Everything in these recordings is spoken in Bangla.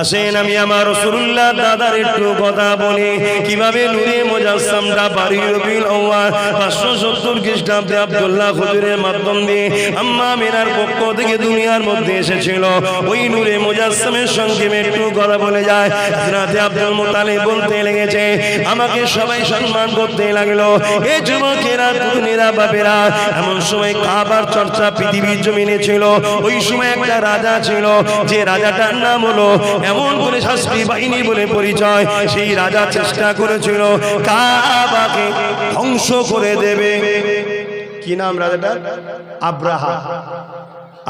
আসেন আমি আমার রসুল্লাহ দাদার একটু কথা বলি। কীভাবে নূরে মোজাসসামটা বাড়ি আউয়াল পাঁচশো সত্তর খ্রিস্টাব্দে আব্দুল্লাহ হুজুরের মাধ্যম দিয়ে আম্মা পক্ষ থেকে দুনিয়ার মধ্যে এসেছিল। ওই নূরে সঙ্গে একটু কথা বলে যায় হযরতে আব্দুল মোতালিব বলতে লেগেছে, আমাকে সবাই সম্মান করতে লাগল। এ যুবকেরা বাপেরা, এমন সময় কাবার চর্চা পৃথিবীর জমিনে ছিল। ওই সময় একটা রাজা ছিল। যে রাজাটার নাম হলো এমন করে শাস্ত্রী বাহিনী বলে পরিচয়। সেই রাজা চেষ্টা করেছিল। কাবাকে ধ্বংস করে দেবে। কি নাম রাজাটা আব্রাহা।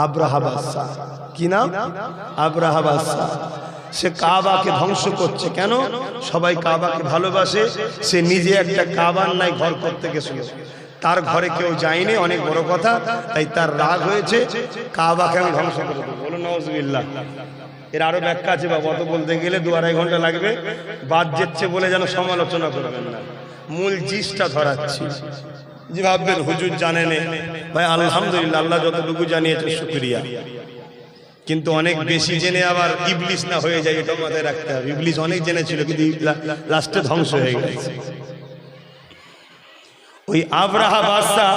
আব্রাহা বাদশাহ কি নাম? আব্রাহা বাদশাহ সে কাবাকে ধ্বংস করছে। কেন? সবাই কাবাকে ভালোবাসে। সে নিজে একটা কাবার নাই ঘর করতে গেছিল। তার ঘরে কেউ যায়নি অনেক বড় কথা তাই তার রাগ হয়েছে কাবাকে আমি ধ্বংস করে দেবো। বলুন নজবিল্লা এর আরও ব্যাখ্যা আছে বাবা অত বলতে গেলে দু আড়াই ঘণ্টা লাগবে। বাদ যেচ্ছে বলে যেন সমালোচনা করবেন না। মূল জিসটা ধরাচ্ছি। যে ভাববেন হুজুর জানেন ভাই আলহামদুলিল্লাহ আল্লাহ যতটুকু জানিয়েছে শুক্রিয়া। কিন্তু অনেক বেশি জেনে আবার ইবলিস না হয়ে যায় এটা মাথায় রাখতে হবে। ইবলিস অনেক জেনেছিল কিন্তু লাস্টে ধ্বংস হয়ে গেছে। ওই আবরাহা বাদশাহ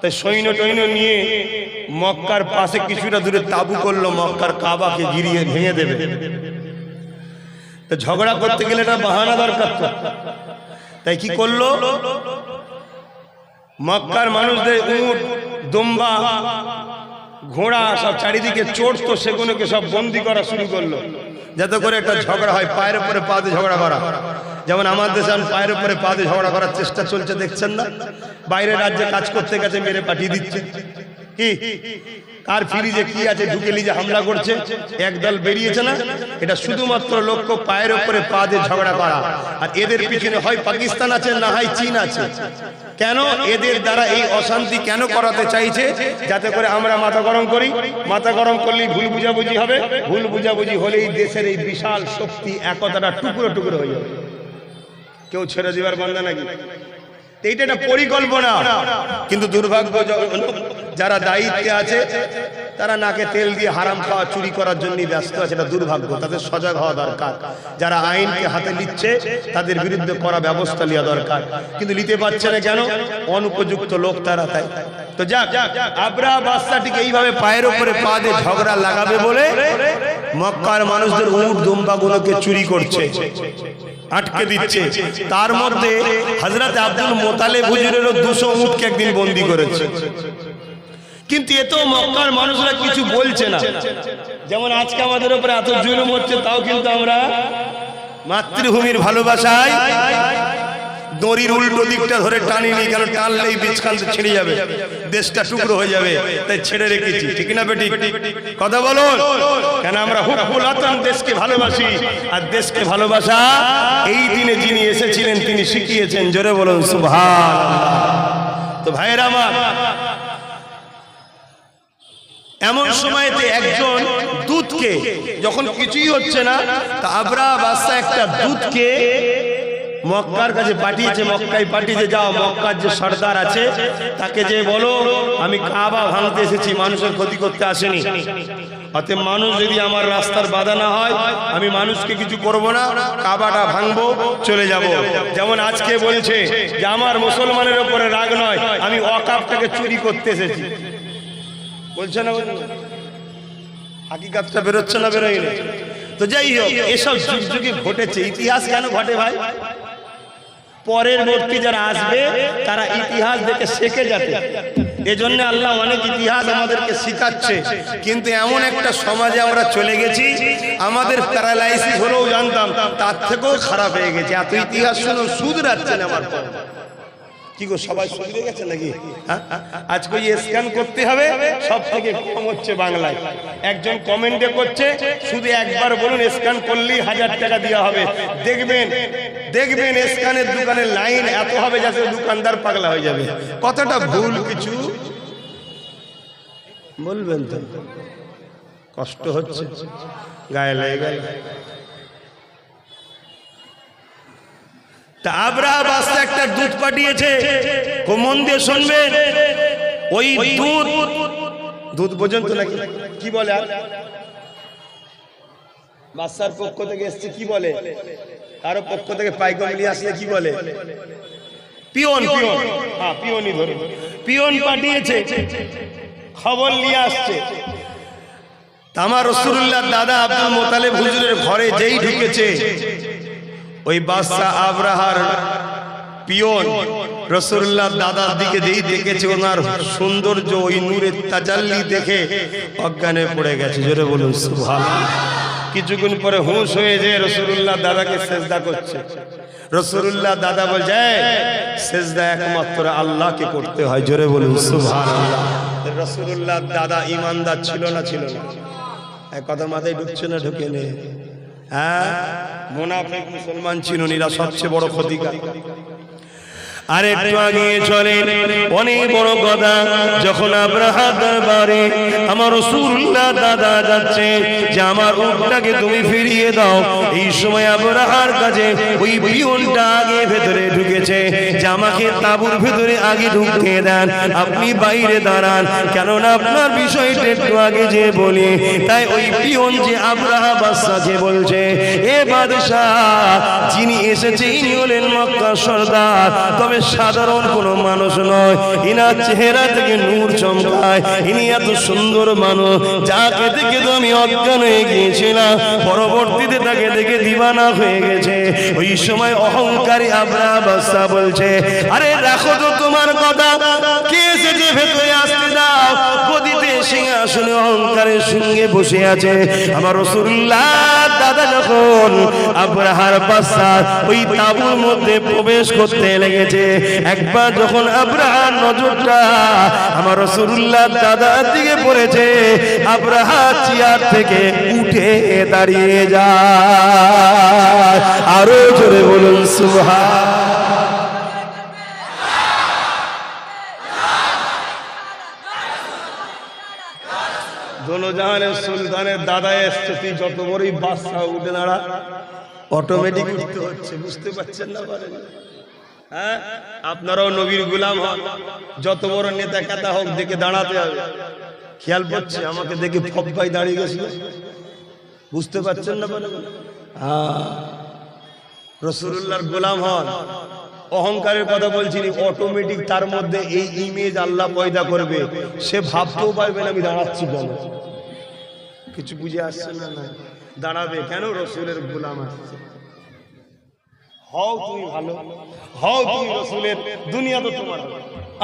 তাই সৈন্য টৈন্য নিয়ে মক্কার পাশে কিছুটা দূরে তাবু করল, মক্কার কাবাকে গিরিয়ে ভেঙে দেবে। তা ঝগড়া করতে গেলে এটা বাহানা দরকার তো। তাই কি করল? মক্কার মানুষদের উট, দম্বা, ঘোড়া সব চারিদিকে চড়তো সেগুলোকে সব বন্দি করা শুরু করল। যাতে করে একটা ঝগড়া হয়, পায়ের উপরে পা দিয়ে ঝগড়া করা। যেমন আমার দেশে পায়ের উপরে পা দিয়ে ঝগড়া করার চেষ্টা চলছে, দেখছেন না? বাইরের রাজ্যে কাজ করতে গেছে, মেরে পাঠিয়ে দিচ্ছে। কি? কার ফ্রিজে কি আছে, ঢুকে লিজে হামলা করছে? একদল বেরিয়েছে না? এটা শুধুমাত্র লক্ষ্য পায়ের উপরে পা দিয়ে ঝগড়া করা। আর এদের পিছনে হয় পাকিস্তান আছে, না হয় চীন আছে। কেন এদের দ্বারা এই অশান্তি কেন করাতে চাইছে? যাতে করে আমরা মাথা গরম করি। মাথা গরম করলেই ভুল বুঝাবুঝি হবে। ভুল বুঝাবুঝি হলেই দেশের এই বিশাল শক্তি একতাটা টুকরো টুকরো হয়ে যাবে। কেউ ছেড়ে দিবার বান্ধা নাকি? এইটা একটা পরিকল্পনা। কিন্তু দুর্ভাগ্য যারা দায়িত্বে আছে, তারা নাকে তেল দিয়ে হারাম খাওয়া চুরি করার জন্য ব্যস্ত আছে, এটা দুর্ভাগ্য। তাদের সজাগ হওয়া দরকার। যারা আইনকে হাতে নিচ্ছে, তাদের বিরুদ্ধে করা ব্যবস্থা নেওয়া দরকার। কিন্তু নিতে পারছে না কেন? অনুপযুক্ত লোক তারা তাই। তো যাক আবরা বাচ্চাটিকে এইভাবে পায়ের উপরে পা দিয়ে ঝগড়া লাগাবে বলে মক্কার মানুষদের উট দুম্বাগুলোকে চুরি করছে, আটকে দিচ্ছে। তার মধ্যে হজরত আব্দুল মোতালে হুজুরেরও দুশো উঠকে একদিন বন্দি করেছে। কিন্তু এত মক্কার মানুষরা কিছু বলছে না। যেমন আজকে আমাদের উপরে এত জুলুম হচ্ছে, তাও কিন্তু আমরা মাতৃভূমির ভালোবাসায় দড়ির উল্টো দিকটা ধরে টানিনি কেন টানলেই বীজকান্ত ছিঁড়ে যাবে, দেশটা টুকরো হয়ে যাবে, তাই ছেড়ে রেখেছি, ঠিক না বেটি? কথা বলো। কেন আমরা হুকুল আতন দেশকে ভালোবাসি, আর দেশকে ভালোবাসা, এই দিনে যিনি এসেছিলেন, তিনি শিখিয়েছেন, জোরে বলুন সুভাষ তো ভাইয়ের আমার, এমন সময়তে একজন দুধকে যখন কিছুই হচ্ছে না, তা আবরা বাদশা একটা দুধকে মক্কার কাছে পাঠিয়েছে, মক্কায় পাঠিয়েছে, যাও, মক্কার যে সর্দার আছে, তাকে যে বলো, আমি কাবা ভাঙতে এসেছি, মানুষের ক্ষতি করতে আসেনি। অতএব মানুষ যদি আমার রাস্তার বাধা না হয়, আমি মানুষকে কিছু করব না, কাবাটা ভাঙবো, চলে যাব। যেমন আজকে বলছে যে আমার মুসলমানের উপরে রাগ নয়, আমি অকাপটাকে চুরি করতে এসেছি। বলছে না? হাকিকাতটা বেরোচ্ছে না বেরোয় তো যাই হোক, এসব যুগ যুগে ঘটেছে। ইতিহাস কেন ঘটে ভাই? পরের মূর্তি যারা আসবে, তারা ইতিহাস দেখে শেখে যাবে। এজন্য আল্লাহ অনেক ইতিহাস আমাদেরকে শিখাচ্ছে। কিন্তু এমন একটা সমাজে আমরা চলে গেছি, আমাদের প্যারালাইসিস হলেও জানতাম, তার থেকেও খারাপ হয়ে গেছে। এত ইতিহাস শুনে রাখছেন আমার কি গো সবাই শুধরে গেছে নাকি? হ্যাঁ? আজকে ওই স্ক্যান করতে হবে সব থেকে কম হচ্ছে বাংলায়। একজন কমেন্টে করছে শুধু একবার বলুন স্ক্যান করলেই হাজার টাকা দেওয়া হবে। দেখবেন দেখবেন স্ক্যানের দোকানের লাইন এত হবে যাতে দোকানদার পাগলা হয়ে যাবে। কতটা ভুল কিছু? বলবেন তো। কষ্ট হচ্ছে। গায়ে লেগে গেল। তা আবরাহা একটা দুধ পাঠিয়েছে। মন দিয়ে শুনবেন ওই দুধ দুধ পর্যন্ত নাকি? কি বলে? বাচ্চার পক্ষ থেকে এসছে কি বলে? কারও পক্ষ থেকে পাইকম নিয়ে আসলে কি বলে? পিয়ন পিয়ন হ্যাঁ পিয়নই ধরুন। পিয়ন পাঠিয়েছে। খবর নিয়ে আসছে। আমার রসুল্লাহ দাদা আব্দুল মোতালেব হুজুরের ঘরে যেই ঢুকেছে ওই বাদশা আবরাহার পিয়ন রসুল্লাহ দাদার দিকে যেই দেখেছে ওনার সৌন্দর্য ওই নূরের তাজাল্লি দেখে অজ্ঞানে পড়ে গেছে। জোরে বলুন সুভাল কিছুক্ষণ পরে হুঁশ হয়ে যে রসুল্লাহ দাদাকে সেজদা করছে। রসুল্লাহ দাদা বলছে "এই, সেজদা একমাত্র আল্লাহকে করতে হয়। জোরে বলুন সুভান রসুল্লাহ দাদা ইমানদার ছিল না ছিল না। কথা মাথায় ঢুকছে না ঢুকে নে হ্যাঁ মোনাফিক মুসলমান ছিল এরা সবচেয়ে বড় ক্ষতিকার আর একটু আগে চলে অনেক বড় কথা যখন আব্রাহা দরবারে আমার রসুল্লাহ দাদা যাচ্ছে যে আমার উটটাকে তুমি ফিরিয়ে দাও। এই সময় আব্রাহার কাছে ওই পিয়নটা আগে ভেতরে ঢুকেছে যে আমাকে তাবুর ভেতরে আগে ঢুকিয়ে দেন। আপনি বাইরে দাঁড়ান কেননা আপনার বিষয়টা একটু আগে যে বলি তাই ওই পিয়ন যে আব্রাহা বাদশা যে বলছে এ বাদশাহ যিনি এসেছে ইনি হলেন মক্কা সর্দার। তবে সাধারণ কোনো মানুষ নয়। ইনার চেহারা থেকে নূর চমকায়। ইনি এত সুন্দর মানুষ। যাকে দেখে তো আমি অজ্ঞান হয়ে গিয়েছিলাম। পরবর্তীতে তাকে দেখে দিবানা হয়ে গেছে। ওই সময় অহংকারী আবরা বাস্তা বলছে, আরে রাখো তো তোমার কথা। কে এসেছে ভেতরে আসতে দাও। গদিতে সিংহাসনে অহংকারের সঙ্গে বসে আছে। আমার রসুল্লাহ দাদা যখন বাদশা ওই তাবুর মধ্যে প্রবেশ করতে লেগেছে, একবার যখন আব্রাহার নজরটা আমার রসুল্লাহ দাদার দিকে পড়েছে আব্রাহা চেয়ার থেকে উঠে দাঁড়িয়ে যায়। আরও জোরে বলুন সুহা দোনোজাহানের সুলতানের দাদা এসছে, তুই যত বড়ই বাদশাহ উঠে দাঁড়া অটোমেটিক উঠতে হচ্ছে, বুঝতে পারছেন না পারেন হ্যাঁ? আপনারাও নবীর গুলাম হন, যত বড় নেতা কাতা হোক, দেখে দাঁড়াতে হবে। খেয়াল করছে, আমাকে দেখে ফব্বাই দাঁড়িয়ে গেছিল। বুঝতে পারছেন না পারেন হ্যাঁ। রসুল্লাহর গোলাম হন। অহংকারের কথা বলছি অটোমেটিক তার মধ্যে এই ইমেজ আল্লাহ পয়দা করবে। সে ভাবতেও পারবে না আমি দাঁড়াচ্ছি কেন। কিছু বুঝে আসছে না না। দাঁড়াবে কেন রসুলের গোলাম আসছে হও তুমি ভালো, হও তুমি রসুলের দুনিয়া তো তোমার।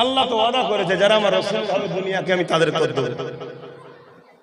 আল্লাহ তো ওয়াদা করেছে, যারা আমার রসুল ভালো দুনিয়াকে আমি তাদের করে দেবো।